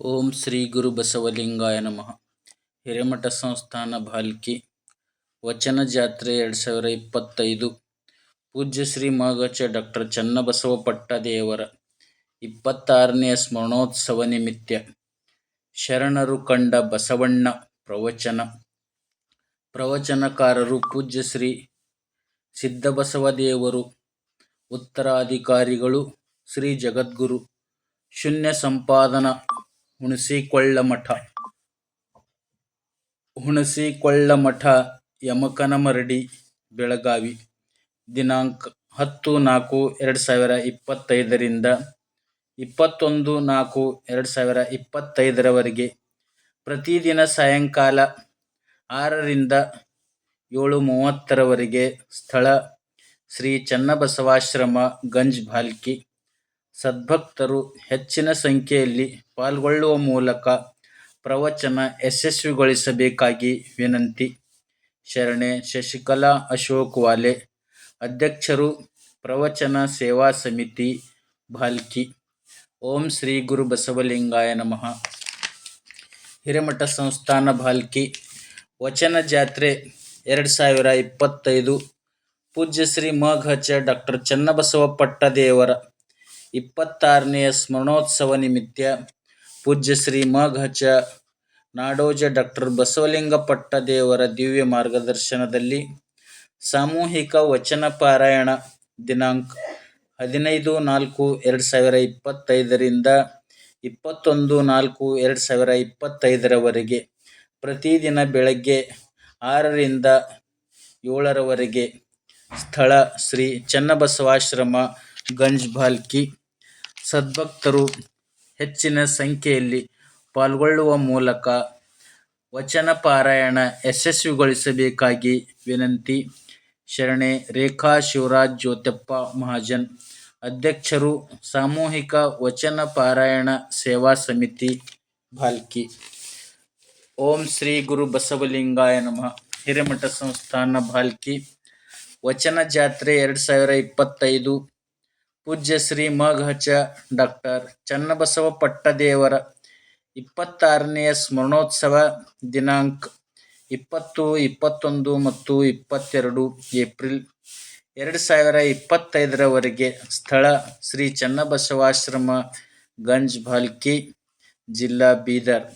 ಓಂ ಶ್ರೀ ಗುರು ಬಸವಲಿಂಗಾಯ ನಮಃ. ಹಿರೇಮಠ ಸಂಸ್ಥಾನ ಭಾಲ್ಕಿ ವಚನ ಜಾತ್ರೆ ಎರಡು ಸಾವಿರ ಇಪ್ಪತ್ತೈದು. ಪೂಜ್ಯ ಶ್ರೀ ಮಾಗಚ ಡಾಕ್ಟರ್ ಚನ್ನಬಸವ ಪಟ್ಟದೇವರ ಇಪ್ಪತ್ತಾರನೆಯ ಸ್ಮರಣೋತ್ಸವ ನಿಮಿತ್ತ ಶರಣರು ಕಂಡ ಬಸವಣ್ಣ ಪ್ರವಚನ. ಪ್ರವಚನಕಾರರು ಪೂಜ್ಯ ಶ್ರೀ ಸಿದ್ದಬಸವದೇವರು ಉತ್ತರಾಧಿಕಾರಿಗಳು, ಶ್ರೀ ಜಗದ್ಗುರು, ಶೂನ್ಯ ಸಂಪಾದನ ಹುಣಸಿಕೊಳ್ಳಮಠ. ಹುಣಸಿಕೊಳ್ಳಮಠ ಯಮಕನಮರಡಿ, ಬೆಳಗಾವಿ. ದಿನಾಂಕ ಹತ್ತು ನಾಲ್ಕು ಎರಡು ಸಾವಿರ ಇಪ್ಪತ್ತೈದರಿಂದ ಇಪ್ಪತ್ತೊಂದು ನಾಲ್ಕು ಎರಡು ಸಾವಿರ ಇಪ್ಪತ್ತೈದರವರೆಗೆ ಪ್ರತಿದಿನ ಸಾಯಂಕಾಲ ಆರರಿಂದ ಏಳು ಮೂವತ್ತರವರೆಗೆ ಸ್ಥಳ ಶ್ರೀ ಚನ್ನಬಸವಾಶ್ರಮ ಗಂಜ್ ಭಾಲ್ಕಿ ಸದ್ಭಕ್ತರು ಹೆಚ್ಚಿನ ಸಂಖ್ಯೆಯಲ್ಲಿ ಪಾಲ್ಗೊಳ್ಳುವ ಮೂಲಕ ಪ್ರವಚನ ಯಶಸ್ವಿಗೊಳಿಸಬೇಕಾಗಿ ವಿನಂತಿ. ಶರಣೆ ಶಶಿಕಲಾ ಅಶೋಕ್ ವಾಲೆ, ಅಧ್ಯಕ್ಷರು ಪ್ರವಚನ ಸೇವಾ ಸಮಿತಿ ಭಾಲ್ಕಿ. ಓಂ ಶ್ರೀ ಗುರು ಬಸವಲಿಂಗಾಯ ನಮಃ. ಹಿರೇಮಠ ಸಂಸ್ಥಾನ ಭಾಲ್ಕಿ. ವಚನ ಜಾತ್ರೆ ಎರಡು ಸಾವಿರ ಇಪ್ಪತ್ತೈದು. ಪೂಜ್ಯ ಶ್ರೀ ಮಘಚ ಡಾಕ್ಟರ್ ಚನ್ನಬಸವ ಪಟ್ಟದೇವರ ಇಪ್ಪತ್ತಾರನೆಯ ಸ್ಮರಣೋತ್ಸವ ನಿಮಿತ್ತ ಪೂಜ್ಯ ಶ್ರೀ ಮಘಚ ನಾಡೋಜ ಡಾಕ್ಟರ್ ಬಸವಲಿಂಗ ಪಟ್ಟದೇವರ ದಿವ್ಯ ಮಾರ್ಗದರ್ಶನದಲ್ಲಿ ಸಾಮೂಹಿಕ ವಚನ ಪಾರಾಯಣ ದಿನಾಂಕ ಹದಿನೈದು ನಾಲ್ಕು ಎರಡು ಸಾವಿರ ಇಪ್ಪತ್ತೈದರಿಂದ ಇಪ್ಪತ್ತೊಂದು ನಾಲ್ಕು ಎರಡು ಸಾವಿರ ಇಪ್ಪತ್ತೈದರವರೆಗೆ ಪ್ರತಿದಿನ ಬೆಳಗ್ಗೆ ಆರರಿಂದ ಏಳರವರೆಗೆ ಸ್ಥಳ ಶ್ರೀ ಚನ್ನಬಸವಾಶ್ರಮ ಗಂಜ್ ಭಾಲ್ಕಿ ಸದ್ಭಕ್ತರು ಹೆಚ್ಚಿನ ಸಂಖ್ಯೆಯಲ್ಲಿ ಪಾಲ್ಗೊಳ್ಳುವ ಮೂಲಕ ವಚನ ಪಾರಾಯಣ ಯಶಸ್ವಿಗೊಳಿಸಬೇಕಾಗಿ ವಿನಂತಿ. ಶರಣೆ ರೇಖಾ ಶಿವರಾಜ್ ಜ್ಯೋತಪ್ಪ ಮಹಾಜನ್ ಅಧ್ಯಕ್ಷರು ಸಾಮೂಹಿಕ ವಚನ ಪಾರಾಯಣ ಸೇವಾ ಸಮಿತಿ ಭಾಲ್ಕಿ ಓಂ ಶ್ರೀ ಗುರು ಬಸವಲಿಂಗಾಯ ನಮಃ. ಹಿರೇಮಠ ಸಂಸ್ಥಾನ ಭಾಲ್ಕಿ ವಚನ ಜಾತ್ರೆ ಎರಡು ಸಾವಿರ ಇಪ್ಪತ್ತೈದು ಪೂಜ್ಯ ಶ್ರೀ ಮಘಚ ಡಾಕ್ಟರ್ ಚನ್ನಬಸವ ಪಟ್ಟದೇವರ ಇಪ್ಪತ್ತಾರನೆಯ ಸ್ಮರಣೋತ್ಸವ ದಿನಾಂಕ ಇಪ್ಪತ್ತು, ಇಪ್ಪತ್ತೊಂದು ಮತ್ತು ಇಪ್ಪತ್ತೆರಡು ಏಪ್ರಿಲ್ ಎರಡು ಸಾವಿರ ಇಪ್ಪತ್ತೈದರವರೆಗೆ ಸ್ಥಳ ಶ್ರೀ ಚನ್ನಬಸವಾಶ್ರಮ, ಗಂಜ್ ಭಾಲ್ಕಿ ಜಿಲ್ಲಾ ಬೀದರ್.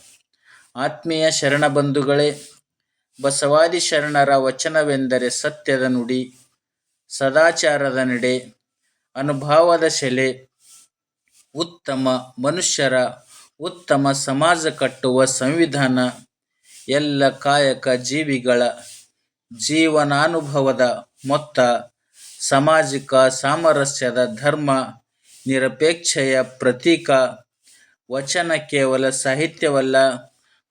ಆತ್ಮೀಯ ಶರಣ ಬಂಧುಗಳೇ, ಬಸವಾದಿ ಶರಣರ ವಚನವೆಂದರೆ ಸತ್ಯದ ನುಡಿ, ಸದಾಚಾರದ ನಡೆ ಅನುಭವದ ಶೆಲೆ ಉತ್ತಮ ಮನುಷ್ಯರ, ಉತ್ತಮ ಸಮಾಜ ಕಟ್ಟುವ ಸಂವಿಧಾನ, ಎಲ್ಲ ಕಾಯಕ ಜೀವಿಗಳ ಜೀವನಾನುಭವದ ಮೊತ್ತ, ಸಾಮಾಜಿಕ ಸಾಮರಸ್ಯದ ಧರ್ಮ, ನಿರಪೇಕ್ಷೆಯ ಪ್ರತೀಕ, ವಚನ ಕೇವಲ ಸಾಹಿತ್ಯವಲ್ಲ,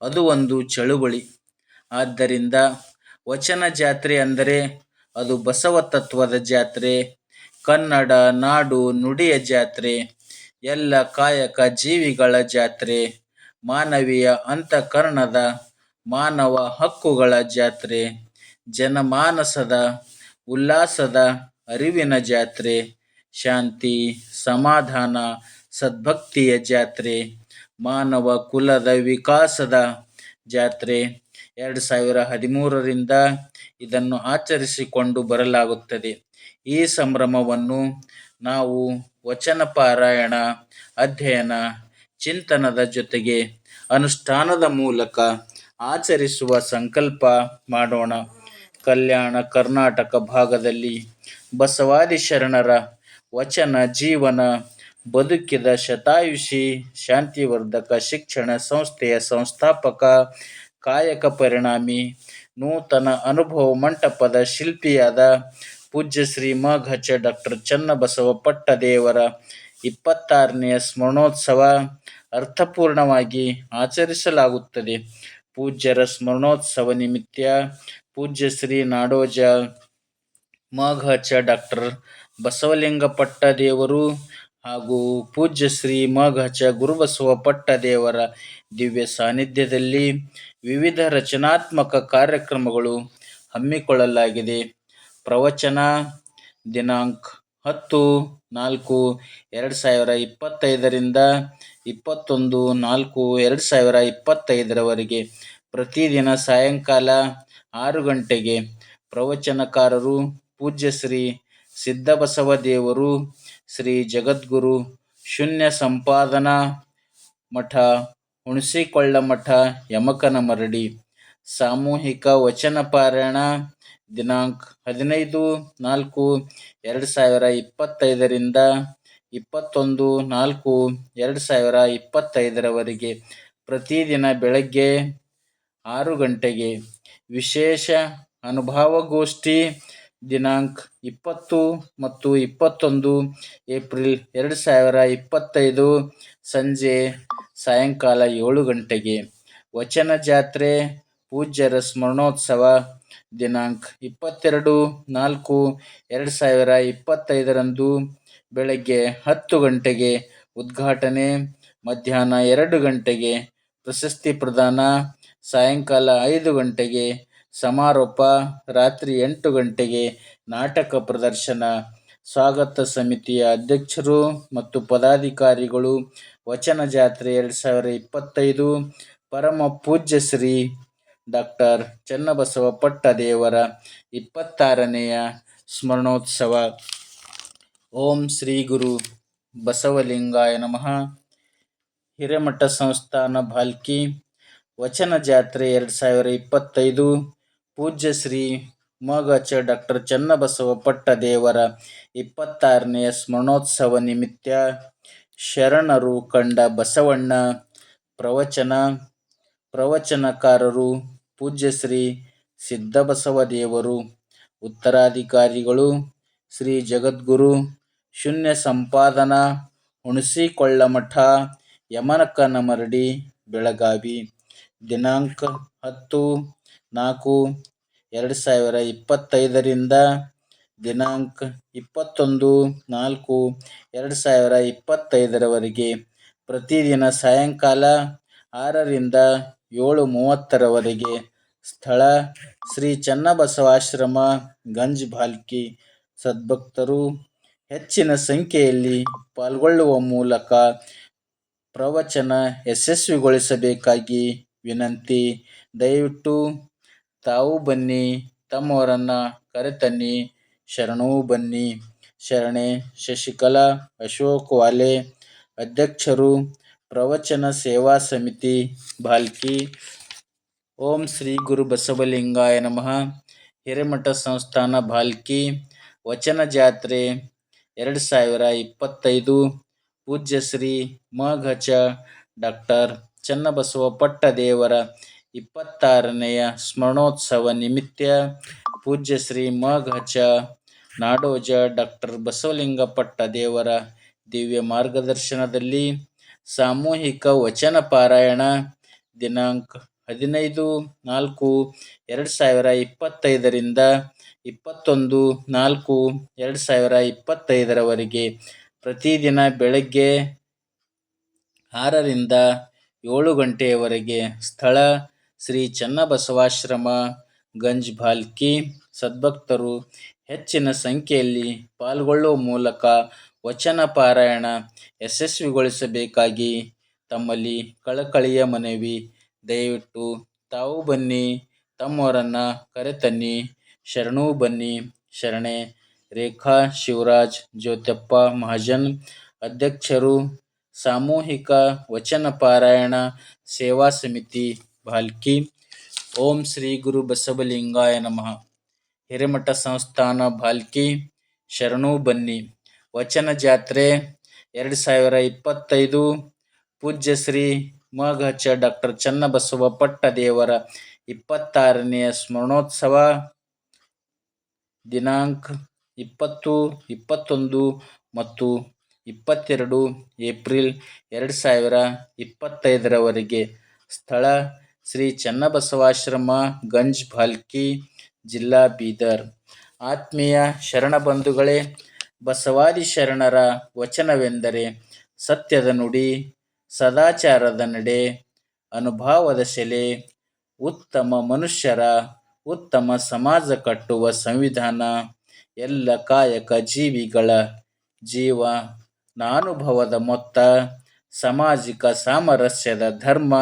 ಅದು ಒಂದು ಚಳುವಳಿ. ಆದ್ದರಿಂದ ವಚನ ಜಾತ್ರೆ ಅಂದರೆ ಅದು ಬಸವ ತತ್ವದ ಜಾತ್ರೆ ಕನ್ನಡ ನಾಡು ನುಡಿಯ ಜಾತ್ರೆ, ಎಲ್ಲ ಕಾಯಕ ಜೀವಿಗಳ ಜಾತ್ರೆ, ಮಾನವೀಯ ಅಂತಃಕರಣದ ಮಾನವ ಹಕ್ಕುಗಳ ಜಾತ್ರೆ, ಜನಮಾನಸದ ಉಲ್ಲಾಸದ ಅರಿವಿನ ಜಾತ್ರೆ, ಶಾಂತಿ, ಸಮಾಧಾನ, ಸದ್ಭಕ್ತಿಯ ಜಾತ್ರೆ, ಮಾನವ ಕುಲದ ವಿಕಾಸದ ಜಾತ್ರೆ. ಎರಡು ಸಾವಿರ ಹದಿಮೂರರಿಂದ ಇದನ್ನು ಆಚರಿಸಿಕೊಂಡು ಬರಲಾಗುತ್ತದೆ. ಈ ಸಂಭ್ರಮವನ್ನು ನಾವು ವಚನ ಪಾರಾಯಣ ಅಧ್ಯಯನ, ಚಿಂತನದ ಜೊತೆಗೆ ಅನುಷ್ಠಾನದ ಮೂಲಕ ಆಚರಿಸುವ ಸಂಕಲ್ಪ ಮಾಡೋಣ. ಕಲ್ಯಾಣ ಕರ್ನಾಟಕ ಭಾಗದಲ್ಲಿ ಬಸವಾದಿ ಶರಣರ ವಚನ ಜೀವನ ಬದುಕಿದ ಶತಾಯುಷಿ ಶಾಂತಿವರ್ಧಕ ಶಿಕ್ಷಣ ಸಂಸ್ಥೆಯ ಸಂಸ್ಥಾಪಕ, ಕಾಯಕ ಪರಿಣಾಮಿ, ನೂತನ ಅನುಭವ ಮಂಟಪದ ಶಿಲ್ಪಿಯಾದ ಪೂಜ್ಯ ಶ್ರೀ ಮಘಚ ಡಾಕ್ಟರ್ ಚನ್ನಬಸವ ಪಟ್ಟದೇವರ ಇಪ್ಪತ್ತಾರನೆಯ ಸ್ಮರಣೋತ್ಸವ ಅರ್ಥಪೂರ್ಣವಾಗಿ ಆಚರಿಸಲಾಗುತ್ತದೆ. ಪೂಜ್ಯರ ಸ್ಮರಣೋತ್ಸವ ನಿಮಿತ್ತ ಪೂಜ್ಯ ಶ್ರೀ ನಾಡೋಜ ಮಘಚ ಡಾಕ್ಟರ್ ಬಸವಲಿಂಗ ಪಟ್ಟದೇವರು ಹಾಗೂ ಪೂಜ್ಯ ಶ್ರೀ ಮಘಚ ಗುರುಬಸವ ಪಟ್ಟದೇವರ ದಿವ್ಯ ಸಾನ್ನಿಧ್ಯದಲ್ಲಿ ವಿವಿಧ ರಚನಾತ್ಮಕ ಕಾರ್ಯಕ್ರಮಗಳು ಹಮ್ಮಿಕೊಳ್ಳಲಾಗಿದೆ. ಪ್ರವಚನ ದಿನಾಂಕ ಹತ್ತು, ನಾಲ್ಕು, ಎರಡು ಸಾವಿರ ಇಪ್ಪತ್ತೈದರಿಂದ ಇಪ್ಪತ್ತೊಂದು, ನಾಲ್ಕು, ಎರಡು ಸಾವಿರ ಇಪ್ಪತ್ತೈದರವರೆಗೆ ಪ್ರತಿದಿನ ಸಾಯಂಕಾಲ ಆರು ಗಂಟೆಗೆ ಪ್ರವಚನಕಾರರು, ಪೂಜ್ಯ ಶ್ರೀ ಸಿದ್ಧಬಸವ ದೇವರು, ಶ್ರೀ ಜಗದ್ಗುರು, ಶೂನ್ಯ ಸಂಪಾದನಾ ಮಠ, ಹುಣಸಿಕೊಳ್ಳ ಮಠ, ಯಮಕನ ಮರಡಿ, ಸಾಮೂಹಿಕ ವಚನ ಪಾರಾಯಣ ದಿನಾಂಕ ಹದಿನೈದು, ನಾಲ್ಕು, ಎರಡು ಸಾವಿರ ಇಪ್ಪತ್ತೈದರಿಂದ ಇಪ್ಪತ್ತೊಂದು, ನಾಲ್ಕು, ಎರಡು ಸಾವಿರ ಇಪ್ಪತ್ತೈದರವರೆಗೆ ಪ್ರತಿದಿನ ಬೆಳಗ್ಗೆ ಆರು ಗಂಟೆಗೆ ವಿಶೇಷ ಅನುಭವಗೋಷ್ಠಿ ದಿನಾಂಕ ಇಪ್ಪತ್ತು ಮತ್ತು ಇಪ್ಪತ್ತೊಂದು, ಏಪ್ರಿಲ್ ಎರಡು ಸಾವಿರ ಇಪ್ಪತ್ತೈದು ಸಂಜೆ ಸಾಯಂಕಾಲ ಏಳು ಗಂಟೆಗೆ ವಚನ ಜಾತ್ರೆ, ಪೂಜ್ಯರ ಸ್ಮರಣೋತ್ಸವ ದಿನಾಂಕ ಇಪ್ಪತ್ತೆರಡು ನಾಲ್ಕು ಎರಡು ಸಾವಿರ ಇಪ್ಪತ್ತೈದರಂದು ಬೆಳಗ್ಗೆ ಹತ್ತು ಗಂಟೆಗೆ ಉದ್ಘಾಟನೆ, ಮಧ್ಯಾಹ್ನ ಎರಡು ಗಂಟೆಗೆ ಪ್ರಶಸ್ತಿ ಪ್ರದಾನ, ಸಾಯಂಕಾಲ ಐದು ಗಂಟೆಗೆ ಸಮಾರೋಪ, ರಾತ್ರಿ ಎಂಟು ಗಂಟೆಗೆ ನಾಟಕ ಪ್ರದರ್ಶನ. ಸ್ವಾಗತ ಸಮಿತಿಯ ಅಧ್ಯಕ್ಷರು ಮತ್ತು ಪದಾಧಿಕಾರಿಗಳು, ವಚನ ಜಾತ್ರೆ ಎರಡು ಸಾವಿರ ಇಪ್ಪತ್ತೈದು, ಪರಮ ಪೂಜ್ಯ ಶ್ರೀ ಡಾಕ್ಟರ್ ಚನ್ನಬಸವ ಪಟ್ಟದೇವರ ಇಪ್ಪತ್ತಾರನೆಯ ಸ್ಮರಣೋತ್ಸವ. ಓಂ ಶ್ರೀ ಗುರು ಬಸವಲಿಂಗಾಯ ನಮಃ. ಹಿರೇಮಠ ಸಂಸ್ಥಾನ ಭಾಲ್ಕಿ ವಚನ ಜಾತ್ರೆ ಎರಡು ಸಾವಿರ ಇಪ್ಪತ್ತೈದು. ಪೂಜ್ಯ ಶ್ರೀ ಮಗಚ ಡಾಕ್ಟರ್ ಚನ್ನಬಸವ ಪಟ್ಟದೇವರ ಇಪ್ಪತ್ತಾರನೆಯ ಸ್ಮರಣೋತ್ಸವ ನಿಮಿತ್ತ ಶರಣರು ಕಂಡ ಬಸವಣ್ಣ ಪ್ರವಚನ. ಪ್ರವಚನಕಾರರು ಪೂಜ್ಯ ಶ್ರೀ ಸಿದ್ಧಬಸವ ದೇವರು ಉತ್ತರಾಧಿಕಾರಿಗಳು, ಶ್ರೀ ಜಗದ್ಗುರು, ಶೂನ್ಯ ಸಂಪಾದನಾ, ಹುಣಸಿಕೊಳ್ಳಮಠ ಯಮನಕನಮರಡಿ ಬೆಳಗಾವಿ. ದಿನಾಂಕ ಹತ್ತು ನಾಲ್ಕು ಎರಡು ಸಾವಿರ ಇಪ್ಪತ್ತೈದರಿಂದ ದಿನಾಂಕ ಇಪ್ಪತ್ತೊಂದು ನಾಲ್ಕು ಎರಡು ಸಾವಿರ ಇಪ್ಪತ್ತೈದರವರೆಗೆ ಪ್ರತಿದಿನ ಸಾಯಂಕಾಲ ಆರರಿಂದ ಏಳು ಮೂವತ್ತರವರೆಗೆ ಸ್ಥಳ ಶ್ರೀ ಚನ್ನಬಸವಾಶ್ರಮ, ಗಂಜ್ ಭಾಲ್ಕಿ ಸದ್ಭಕ್ತರು ಹೆಚ್ಚಿನ ಸಂಖ್ಯೆಯಲ್ಲಿ ಪಾಲ್ಗೊಳ್ಳುವ ಮೂಲಕ ಪ್ರವಚನ ಯಶಸ್ವಿಗೊಳಿಸಬೇಕಾಗಿ ವಿನಂತಿ. ದಯವಿಟ್ಟು ತಾವು ಬನ್ನಿ, ತಮ್ಮವರನ್ನು ಕರೆತನ್ನಿ, ಶರಣೂ ಬನ್ನಿ. ಶರಣೆ ಶಶಿಕಲಾ, ಅಶೋಕ್ ವಾಲೆ, ಅಧ್ಯಕ್ಷರು, ಪ್ರವಚನ ಸೇವಾ ಸಮಿತಿ ಭಾಲ್ಕಿ ಓಂ ಶ್ರೀ ಗುರು ಬಸವಲಿಂಗಾಯ ನಮಃ. ಹಿರೇಮಠ ಸಂಸ್ಥಾನ ಭಾಲ್ಕಿ ವಚನ ಜಾತ್ರೆ ಎರಡು ಸಾವಿರ ಇಪ್ಪತ್ತೈದು. ಪೂಜ್ಯ ಶ್ರೀ ಮಘಚ ಡಾಕ್ಟರ್ ಚನ್ನಬಸವ ಪಟ್ಟದೇವರ ಇಪ್ಪತ್ತಾರನೆಯ ಸ್ಮರಣೋತ್ಸವ ನಿಮಿತ್ತ ಪೂಜ್ಯ ಶ್ರೀ ಮಘಚ ನಾಡೋಜ ಡಾಕ್ಟರ್ ಬಸವಲಿಂಗ ದೇವರ ದಿವ್ಯ ಮಾರ್ಗದರ್ಶನದಲ್ಲಿ ಸಾಮೂಹಿಕ ವಚನ ಪಾರಾಯಣ ದಿನಾಂಕ ಹದಿನೈದು, ನಾಲ್ಕು, ಎರಡು ಸಾವಿರ ಇಪ್ಪತ್ತೈದರಿಂದ ಇಪ್ಪತ್ತೊಂದು, ನಾಲ್ಕು, ಎರಡು ಸಾವಿರ ಇಪ್ಪತ್ತೈದರವರೆಗೆ ಪ್ರತಿದಿನ ಬೆಳಗ್ಗೆ ಆರರಿಂದ ಏಳು ಗಂಟೆಯವರೆಗೆ ಸ್ಥಳ ಶ್ರೀ ಚನ್ನಬಸವಾಶ್ರಮ, ಗಂಜ್ ಭಾಲ್ಕಿ. ಸದ್ಭಕ್ತರು ಹೆಚ್ಚಿನ ಸಂಖ್ಯೆಯಲ್ಲಿ ಪಾಲ್ಗೊಳ್ಳುವ ಮೂಲಕ ವಚನ ಪಾರಾಯಣ ಯಶಸ್ವಿಗೊಳಿಸಬೇಕಾಗಿ ತಮ್ಮಲ್ಲಿ ಕಳಕಳಿಯ ಮನವಿ ದಯವಿಟ್ಟು ತಾವು ಬನ್ನಿ, ತಮ್ಮವರನ್ನ ಕರೆತನ್ನಿ. ಶರಣೂ ಬನ್ನಿ. ಶರಣೆ. ರೇಖಾ ಶಿವರಾಜ್ ಜ್ಯೋತಪ್ಪ ಮಹಾಜನ್ ಅಧ್ಯಕ್ಷರು, ಸಾಮೂಹಿಕ ವಚನ ಪಾರಾಯಣ ಸೇವಾ ಸಮಿತಿ ಭಾಲ್ಕಿ ಓಂ ಶ್ರೀ ಗುರು ಬಸವಲಿಂಗಾಯ ನಮಃ. ಹಿರೇಮಠ ಸಂಸ್ಥಾನ ಭಾಲ್ಕಿ ಶರಣೂ ಬನ್ನಿ. ವಚನ ಜಾತ್ರೆ ಎರಡು ಸಾವಿರ ಇಪ್ಪತ್ತೈದು. ಪೂಜ್ಯ ಶ್ರೀ ಮಘಚ ಡಾಕ್ಟರ್ ಚನ್ನಬಸವ ಪಟ್ಟದೇವರ ಇಪ್ಪತ್ತಾರನೆಯ ಸ್ಮರಣೋತ್ಸವ. ದಿನಾಂಕ ಇಪ್ಪತ್ತು, ಇಪ್ಪತ್ತೊಂದು ಮತ್ತು ಇಪ್ಪತ್ತೆರಡು ಏಪ್ರಿಲ್ ಎರಡು ಸಾವಿರ ಇಪ್ಪತ್ತೈದರವರೆಗೆ. ಸ್ಥಳ ಶ್ರೀ ಚನ್ನಬಸವಾಶ್ರಮ, ಗಂಜ್ ಭಾಲ್ಕಿ ಜಿಲ್ಲಾ ಬೀದರ್. ಆತ್ಮೀಯ ಶರಣಬಂಧುಗಳೇ ಬಸವಾದಿ ಶರಣರ ವಚನವೆಂದರೆ ಸತ್ಯದ ನುಡಿ ಸದಾಚಾರದ ನಡೆ, ಅನುಭಾವದ ಸೆಲೆ, ಉತ್ತಮ ಮನುಷ್ಯರ, ಉತ್ತಮ ಸಮಾಜ ಕಟ್ಟುವ ಸಂವಿಧಾನ, ಎಲ್ಲ ಕಾಯಕ ಜೀವಿಗಳ ಜೀವ, ನಾನುಭವದ ಮೊತ್ತ, ಸಾಮಾಜಿಕ ಸಾಮರಸ್ಯದ ಧರ್ಮ,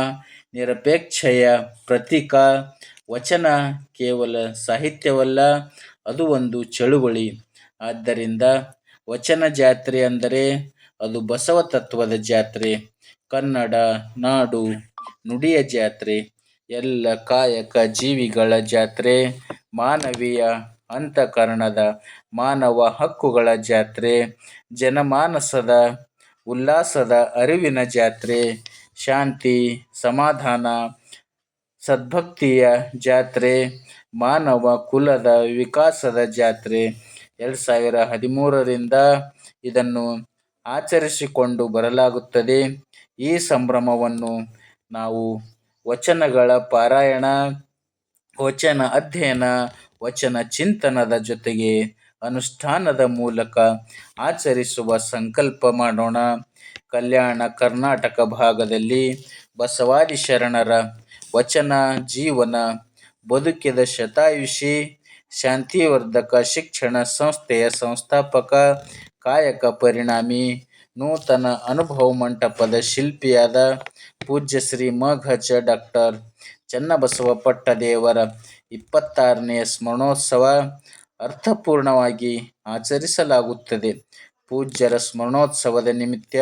ನಿರಪೇಕ್ಷೆಯ ಪ್ರತೀಕ, ವಚನ ಕೇವಲ ಸಾಹಿತ್ಯವಲ್ಲ, ಅದು ಒಂದು ಚಳುವಳಿ. ಆದ್ದರಿಂದ ವಚನ ಜಾತ್ರೆ ಅಂದರೆ ಅದು ಬಸವ ತತ್ವದ ಜಾತ್ರೆ. ಕನ್ನಡ, ನಾಡು, ನುಡಿಯ ಜಾತ್ರೆ, ಎಲ್ಲ ಕಾಯಕ ಜೀವಿಗಳ ಜಾತ್ರೆ, ಮಾನವೀಯ ಅಂತಃಕರಣದ ಮಾನವ ಹಕ್ಕುಗಳ ಜಾತ್ರೆ, ಜನಮಾನಸದ ಉಲ್ಲಾಸದ ಅರಿವಿನ ಜಾತ್ರೆ, ಶಾಂತಿ, ಸಮಾಧಾನ, ಸದ್ಭಕ್ತಿಯ ಜಾತ್ರೆ, ಮಾನವ ಕುಲದ ವಿಕಾಸದ ಜಾತ್ರೆ. ಎರಡು ಸಾವಿರ ಹದಿಮೂರರಿಂದ ಇದನ್ನು ಆಚರಿಸಿಕೊಂಡು ಬರಲಾಗುತ್ತದೆ. ಈ ಸಂಭ್ರಮವನ್ನು ನಾವು ವಚನಗಳ ಪಾರಾಯಣ, ವಚನ ಅಧ್ಯಯನ, ವಚನ ಚಿಂತನದ ಜೊತೆಗೆ ಅನುಷ್ಠಾನದ ಮೂಲಕ ಆಚರಿಸುವ ಸಂಕಲ್ಪ ಮಾಡೋಣ. ಕಲ್ಯಾಣ ಕರ್ನಾಟಕ ಭಾಗದಲ್ಲಿ ಬಸವಾದಿ ಶರಣರ ವಚನ, ಜೀವನ, ಬದುಕಿದ ಶತಾಯುಷಿ, ಶಾಂತಿವರ್ಧಕ ಶಿಕ್ಷಣ ಸಂಸ್ಥೆಯ ಸಂಸ್ಥಾಪಕ, ಕಾಯಕ ಪರಿಣಾಮಿ ನೂತನ ಅನುಭವ ಮಂಟಪದ ಶಿಲ್ಪಿಯಾದ ಪೂಜ್ಯ ಶ್ರೀ ಮಘಚ ಡಾಕ್ಟರ್ ಚನ್ನಬಸವ ಪಟ್ಟದೇವರ ಇಪ್ಪತ್ತಾರನೆಯ ಸ್ಮರಣೋತ್ಸವ ಅರ್ಥಪೂರ್ಣವಾಗಿ ಆಚರಿಸಲಾಗುತ್ತದೆ. ಪೂಜ್ಯರ ಸ್ಮರಣೋತ್ಸವದ ನಿಮಿತ್ತ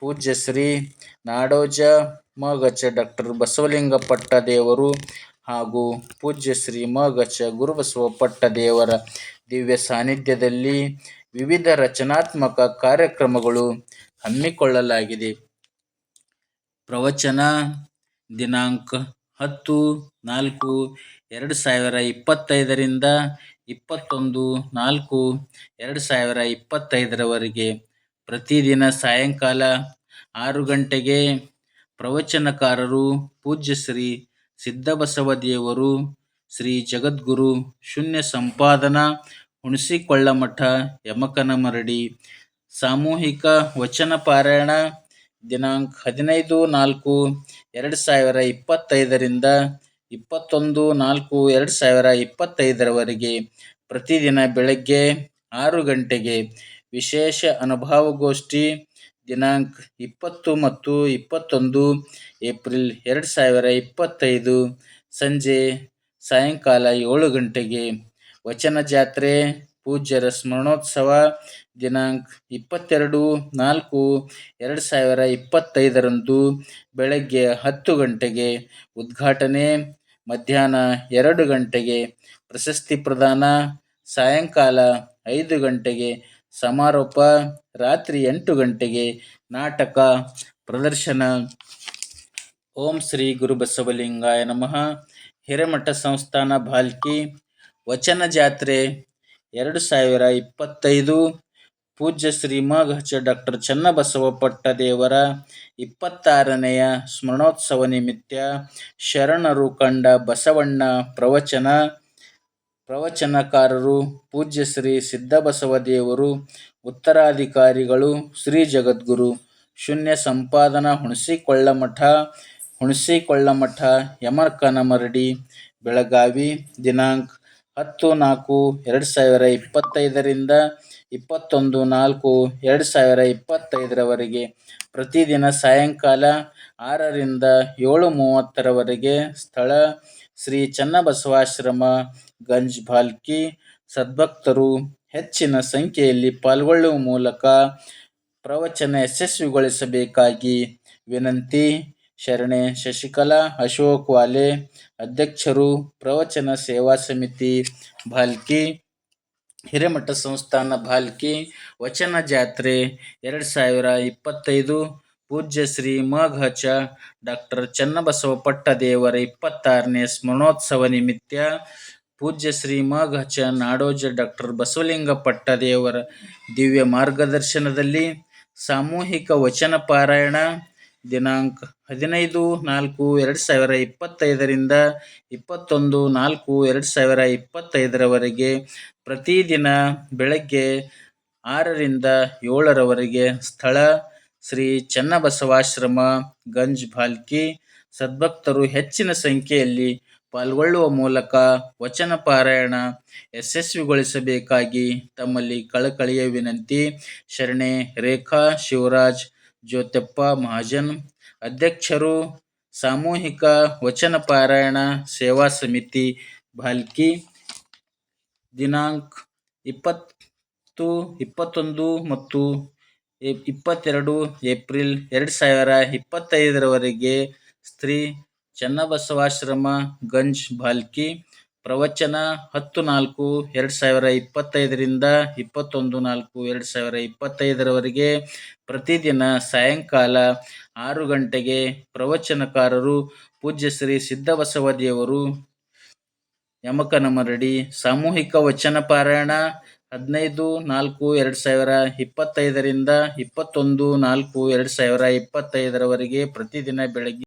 ಪೂಜ್ಯ ಶ್ರೀ ನಾಡೋಜ ಮಗಚ ಡಾಕ್ಟರ್ ಬಸವಲಿಂಗ ಪಟ್ಟದೇವರು ಹಾಗೂ ಪೂಜ್ಯ ಶ್ರೀ ಮಗಚ ಗುರುಬಸವ ಪಟ್ಟದೇವರ ದಿವ್ಯ ಸಾನ್ನಿಧ್ಯದಲ್ಲಿ ವಿವಿಧ ರಚನಾತ್ಮಕ ಕಾರ್ಯಕ್ರಮಗಳು ಹಮ್ಮಿಕೊಳ್ಳಲಾಗಿದೆ. ಪ್ರವಚನ ದಿನಾಂಕ ಹತ್ತು ನಾಲ್ಕು ಎರಡು ಸಾವಿರ ಇಪ್ಪತ್ತೈದರಿಂದ ಇಪ್ಪತ್ತೊಂದು ನಾಲ್ಕು ಎರಡು ಸಾವಿರ ಇಪ್ಪತ್ತೈದರವರೆಗೆ. ಪ್ರತಿದಿನ ಸಾಯಂಕಾಲ ಆರು ಗಂಟೆಗೆ ಪ್ರವಚನಕಾರರು ಪೂಜ್ಯ ಶ್ರೀ ಸಿದ್ದಬಸವದೇವರು ಶ್ರೀ ಜಗದ್ಗುರು ಶೂನ್ಯ ಸಂಪಾದನಾ ಹುಣಸಿಕೊಳ್ಳಮಠ, ಯಮಕನಮರಡಿ, ಸಾಮೂಹಿಕ ವಚನ ಪಾರಾಯಣ ದಿನಾಂಕ ಹದಿನೈದು ನಾಲ್ಕು ಎರಡು ಸಾವಿರ ಇಪ್ಪತ್ತೈದರಿಂದ ಇಪ್ಪತ್ತೊಂದು ನಾಲ್ಕು ಎರಡು ಸಾವಿರ ಇಪ್ಪತ್ತೈದರವರೆಗೆ ಪ್ರತಿದಿನ ಬೆಳಗ್ಗೆ ಆರು ಗಂಟೆಗೆ ವಿಶೇಷ ಅನುಭವಗೋಷ್ಠಿ ದಿನಾಂಕ ಇಪ್ಪತ್ತು ಮತ್ತು ಇಪ್ಪತ್ತೊಂದು ಏಪ್ರಿಲ್ ಎರಡು ಸಾವಿರ ಇಪ್ಪತ್ತೈದು ಸಂಜೆ ಸಾಯಂಕಾಲ ಏಳು ಗಂಟೆಗೆ ವಚನ ಜಾತ್ರೆ, ಪೂಜ್ಯರ ಸ್ಮರಣೋತ್ಸವ, ದಿನಾಂಕ ಇಪ್ಪತ್ತೆರಡು, ನಾಲ್ಕು, ಎರಡು ಸಾವಿರ ಇಪ್ಪತ್ತೈದರಂದು ಬೆಳಗ್ಗೆ ಹತ್ತು ಗಂಟೆಗೆ ಉದ್ಘಾಟನೆ, ಮಧ್ಯಾಹ್ನ ಎರಡು ಗಂಟೆಗೆ ಪ್ರಶಸ್ತಿ ಪ್ರದಾನ, ಸಾಯಂಕಾಲ ಐದು ಗಂಟೆಗೆ ಸಮಾರೋಪ, ರಾತ್ರಿ ಎಂಟು ಗಂಟೆಗೆ ನಾಟಕ ಪ್ರದರ್ಶನ. ಓಂ ಶ್ರೀ ಗುರುಬಸವಲಿಂಗಾಯ ನಮಃ. ಹಿರೇಮಠ ಸಂಸ್ಥಾನ ಭಾಲ್ಕಿ ವಚನ ಜಾತ್ರೆ ಎರಡು ಸಾವಿರ ಇಪ್ಪತ್ತೈದು. ಪೂಜ್ಯ ಶ್ರೀ ಮಘಚ ಡಾಕ್ಟರ್ ಚನ್ನಬಸವ ಪಟ್ಟದೇವರ ಇಪ್ಪತ್ತಾರನೆಯ ಸ್ಮರಣೋತ್ಸವ ನಿಮಿತ್ತ ಶರಣರು ಕಂಡ ಬಸವಣ್ಣ ಪ್ರವಚನ. ಪ್ರವಚನಕಾರರು ಪೂಜ್ಯ ಶ್ರೀ ಸಿದ್ದಬಸವದೇವರು ಉತ್ತರಾಧಿಕಾರಿಗಳು, ಶ್ರೀ ಜಗದ್ಗುರು. ಶೂನ್ಯ ಸಂಪಾದನಾ ಹುಣಸಿಕೊಳ್ಳಮಠ ಹುಣಸಿಕೊಳ್ಳಮಠ ಯಮಕನಮರಡಿ ಬೆಳಗಾವಿ ದಿನಾಂಕ ಹತ್ತು ನಾಲ್ಕು ಎರಡು ಸಾವಿರ ಇಪ್ಪತ್ತೈದರಿಂದ ಇಪ್ಪತ್ತೊಂದು, ನಾಲ್ಕು, ಎರಡು ಸಾವಿರ ಇಪ್ಪತ್ತೈದರವರೆಗೆ. ಪ್ರತಿದಿನ ಸಾಯಂಕಾಲ ಆರರಿಂದ ಏಳು ಮೂವತ್ತರವರೆಗೆ ಸ್ಥಳ ಶ್ರೀ ಚನ್ನಬಸವಾಶ್ರಮ, ಗಂಜ್ ಭಾಲ್ಕಿ ಸದ್ಭಕ್ತರು ಹೆಚ್ಚಿನ ಸಂಖ್ಯೆಯಲ್ಲಿ ಪಾಲ್ಗೊಳ್ಳುವ ಮೂಲಕ ಪ್ರವಚನ ಯಶಸ್ವಿಗೊಳಿಸಬೇಕಾಗಿ ವಿನಂತಿ. ಶರಣೆ ಶಶಿಕಲಾ, ಅಶೋಕ್ ವಾಲೆ, ಅಧ್ಯಕ್ಷರು, ಪ್ರವಚನ ಸೇವಾ ಸಮಿತಿ, ಭಾಲ್ಕಿ, ಹಿರೇಮಠ ಸಂಸ್ಥಾನ ಭಾಲ್ಕಿ, ವಚನ ಜಾತ್ರೆ ಎರಡು ಸಾವಿರ ಇಪ್ಪತ್ತೈದು, ಪೂಜ್ಯ ಶ್ರೀ ಮಘಚ ಡಾಕ್ಟರ್ ಚನ್ನಬಸವ ಪಟ್ಟದೇವರ ಇಪ್ಪತ್ತಾರನೇ ಸ್ಮರಣೋತ್ಸವ ನಿಮಿತ್ತ ಪೂಜ್ಯ ಶ್ರೀ ಮಘಚ ನಾಡೋಜ ಡಾಕ್ಟರ್ ಬಸವಲಿಂಗ ಪಟ್ಟದೇವರ ದಿವ್ಯ ಮಾರ್ಗದರ್ಶನದಲ್ಲಿ ಸಾಮೂಹಿಕ ವಚನ ಪಾರಾಯಣ ದಿನಾಂಕ ಹದಿನೈದು ನಾಲ್ಕು ಎರಡು ಸಾವಿರ ಇಪ್ಪತ್ತೈದರಿಂದ ಇಪ್ಪತ್ತೊಂದು ನಾಲ್ಕು ಎರಡು ಸಾವಿರ ಇಪ್ಪತ್ತೈದರವರೆಗೆ ಪ್ರತಿದಿನ ಬೆಳಗ್ಗೆ ಆರರಿಂದ ಏಳರವರೆಗೆ ಸ್ಥಳ ಶ್ರೀ ಚನ್ನಬಸವಾಶ್ರಮ, ಗಂಜ್ ಭಾಲ್ಕಿ. ಸದ್ಭಕ್ತರು ಹೆಚ್ಚಿನ ಸಂಖ್ಯೆಯಲ್ಲಿ ಪಾಲ್ಗೊಳ್ಳುವ ಮೂಲಕ ವಚನ ಪಾರಾಯಣ ಯಶಸ್ವಿಗೊಳಿಸಬೇಕಾಗಿ ತಮ್ಮಲ್ಲಿ ಕಳಕಳಿಯ ವಿನಂತಿ. ಶರಣೆ ರೇಖಾ ಶಿವರಾಜ್. ಜ್ಯೋತ್ಯಪ್ಪ ಮಹಾಜನ್, ಅಧ್ಯಕ್ಷರು ಸಾಮೂಹಿಕ ವಚನ ಪಾರಾಯಣ ಸೇವಾ ಸಮಿತಿ ಭಾಲ್ಕಿ ದಿನಾಂಕ ಇಪ್ಪತ್ತು, ಇಪ್ಪತ್ತೊಂದು ಮತ್ತು ಇಪ್ಪತ್ತೆರಡು ಏಪ್ರಿಲ್ ಎರಡು ಸಾವಿರ ಇಪ್ಪತ್ತೈದರವರೆಗೆ ಸ್ತ್ರೀ ಚನ್ನಬಸವಾಶ್ರಮ ಗಂಜ್ ಭಾಲ್ಕಿ ಪ್ರವಚನ ಹತ್ತು ನಾಲ್ಕು ಎರಡು ಸಾವಿರ ಇಪ್ಪತ್ತೈದರಿಂದ ಇಪ್ಪತ್ತೊಂದು ನಾಲ್ಕು ಎರಡು ಸಾವಿರ ಇಪ್ಪತ್ತೈದರವರೆಗೆ ಪ್ರತಿದಿನ ಸಾಯಂಕಾಲ ಆರು ಗಂಟೆಗೆ ಪ್ರವಚನಕಾರರು ಪೂಜ್ಯ ಶ್ರೀ ಸಿದ್ದಬಸವ ದೇವರು ಯಮಕನಮರಡಿ ಸಾಮೂಹಿಕ ವಚನ ಪಾರಾಯಣ ಹದಿನೈದು ನಾಲ್ಕು ಎರಡು ಸಾವಿರ ಇಪ್ಪತ್ತೈದರಿಂದ ಇಪ್ಪತ್ತೊಂದು ನಾಲ್ಕು ಎರಡು ಸಾವಿರ ಇಪ್ಪತ್ತೈದರವರೆಗೆ ಪ್ರತಿದಿನ ಬೆಳಗ್ಗೆ